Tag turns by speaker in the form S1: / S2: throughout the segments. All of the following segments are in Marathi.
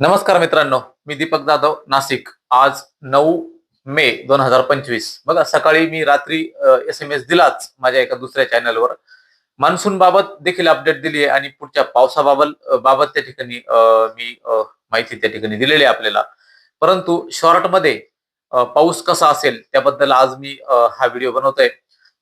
S1: नमस्कार मित्रांनो मी दीपक जाधव नाशिक. आज नऊ मे दोन हजार पंचवीस. बघा सकाळी मी रात्री एस एम एस दिलाच माझ्या एका दुसऱ्या चॅनलवर मान्सून बाबत देखील अपडेट दिली आहे आणि पुढच्या पावसाबाबत बाबत त्या ठिकाणी मी माहिती त्या ठिकाणी दिलेली आहे आपल्याला. परंतु शॉर्टमध्ये पाऊस कसा असेल त्याबद्दल आज मी हा व्हिडिओ बनवतोय.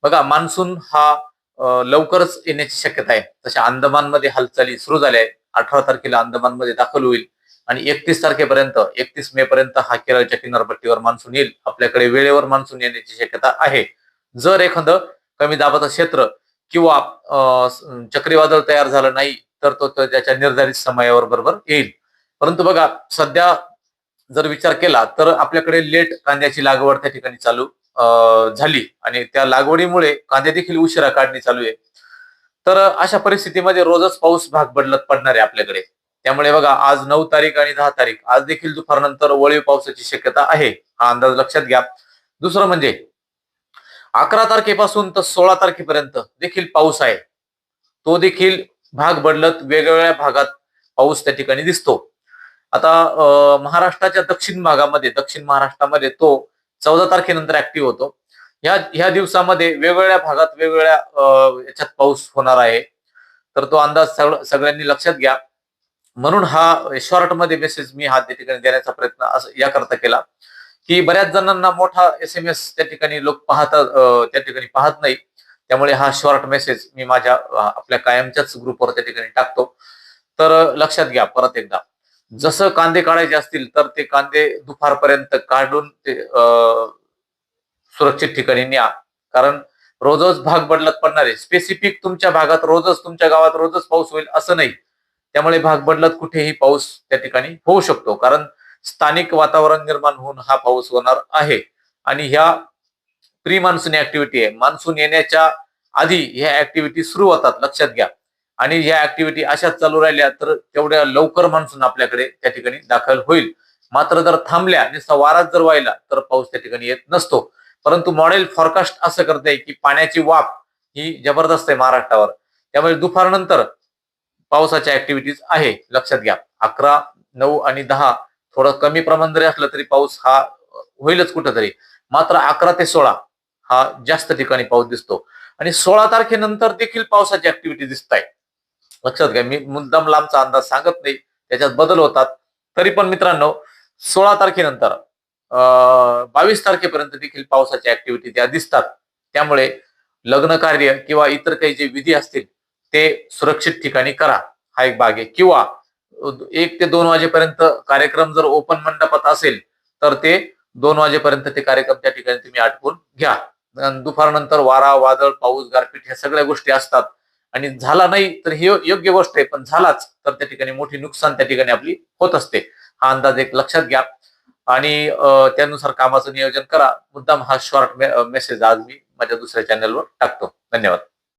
S1: बघा मान्सून हा लवकरच येण्याची शक्यता आहे. तशा अंदमानमध्ये हालचाली सुरू झाल्या आहेत. अठरा तारखेला अंदमानमध्ये दाखल होईल. आणि एकतीस तारखेपर्यंत एकतीस मे पर्यंत हा केरळच्या किनारपट्टीवर मान्सून येईल. आपल्याकडे वेळेवर मान्सून येण्याची शक्यता आहे. जर एखादं कमी दाबाचं क्षेत्र किंवा अं, चक्रीवादळ तयार झालं नाही तर तो त्याच्या निर्धारित समयावर बरोबर येईल. परंतु बघा सध्या जर विचार केला तर आपल्याकडे लेट कांद्याची लागवड त्या ठिकाणी चालू अं, झाली. आणि त्या लागवडीमुळे कांदे देखील उशिरा काढणी चालू आहे. तर अशा परिस्थितीमध्ये रोजच पाऊस भाग बदलत पडणार आहे आपल्याकडे. त्यामुळे बघा आज नऊ तारीख आणि दहा तारीख. आज देखील दुपारनंतर वळीव पावसाची शक्यता आहे. हा अंदाज लक्षात घ्या. दुसरं म्हणजे अकरा तारखेपासून तर सोळा तारखेपर्यंत देखील पाऊस आहे. तो देखील भाग बदलत वेगवेगळ्या भागात पाऊस त्या ठिकाणी दिसतो. आता अं, महाराष्ट्राच्या दक्षिण भागामध्ये दक्षिण महाराष्ट्रामध्ये तो चौदा तारखेनंतर ऍक्टिव्ह होतो. ह्या ह्या दिवसामध्ये वेगवेगळ्या भागात वेगवेगळ्या अं, याच्यात पाऊस होणार आहे. तर तो अंदाज सगळ्यांनी लक्षात घ्या. म्हणून हा शॉर्टमध्ये मेसेज मी हा त्या ठिकाणी देण्याचा प्रयत्न असं याकरता केला. की बऱ्याच जणांना मोठा एस एम एस त्या ठिकाणी लोक पाहतात त्या ठिकाणी पाहत नाही. त्यामुळे हा शॉर्ट मेसेज मी माझ्या आपल्या कायमच्याच ग्रुपवर त्या ठिकाणी टाकतो. तर लक्षात घ्या परत एकदा. जसं कांदे काढायचे असतील तर ते कांदे दुपारपर्यंत काढून ते सुरक्षित ठिकाणी न्या. कारण रोजच भाग बदलत पडणार आहे. स्पेसिफिक तुमच्या भागात रोजच तुमच्या गावात रोजच पाऊस होईल असं नाही. त्यामुळे भाग कुठेही पाऊस त्या ठिकाणी होऊ शकतो. कारण स्थानिक वातावरण निर्माण होऊन हा पाऊस होणार आहे. आणि ह्या प्री मान्सून ऍक्टिव्हिटी आहे. मान्सून येण्याच्या आधी ह्या ऍक्टिव्हिटी सुरू होतात लक्षात घ्या. आणि ह्या ऍक्टिव्हिटी अशाच चालू राहिल्या तर तेवढ्या लवकर मान्सून आपल्याकडे त्या ठिकाणी दाखल होईल. मात्र जर थांबल्या नुसता वारात जर व्हायला तर पाऊस त्या ठिकाणी येत नसतो. परंतु मॉडेल फॉरकास्ट असं करते की पाण्याची वाफ ही जबरदस्त आहे महाराष्ट्रावर. त्यामुळे दुपारनंतर पावसाच्या ऍक्टिव्हिटीज आहे लक्षात घ्या. अकरा नऊ आणि दहा थोडं कमी प्रमाण जरी असलं तरी पाऊस हा होईलच कुठंतरी. मात्र अकरा ते सोळा हा जास्त ठिकाणी पाऊस दिसतो. आणि सोळा तारखेनंतर देखील पावसाची ऍक्टिव्हिटी दिसत आहे लक्षात घ्या मी मुद्दाम लांबचा अंदाज सांगत नाही त्याच्यात बदल होतात. तरी पण मित्रांनो सोळा तारखेनंतर बावीस तारखेपर्यंत देखील पावसाच्या ऍक्टिव्हिटी त्या दिसतात त्यामुळे लग्न कार्य किंवा इतर काही जे विधी असतील ते सुरक्षित ठिकाणी करा हा एक भाग आहे. किंवा एक ते दोन वाजेपर्यंत कार्यक्रम जर ओपन मंडपात असेल तर ते दोन वाजेपर्यंत ते कार्यक्रम त्या ठिकाणी तुम्ही आटपून घ्या. दुपारनंतर वारा वादळ पाऊस गारपीट ह्या सगळ्या गोष्टी असतात. आणि झाला नाही तर ही योग्य गोष्ट आहे पण झालाच तर त्या ठिकाणी मोठी नुकसान त्या ठिकाणी आपली होत असते. हा अंदाज एक लक्षात घ्या. आणि त्यानुसार कामाचं नियोजन करा. मुद्दाम हा शॉर्ट मेसेज आज मी माझ्या दुसऱ्या चॅनलवर टाकतो. धन्यवाद.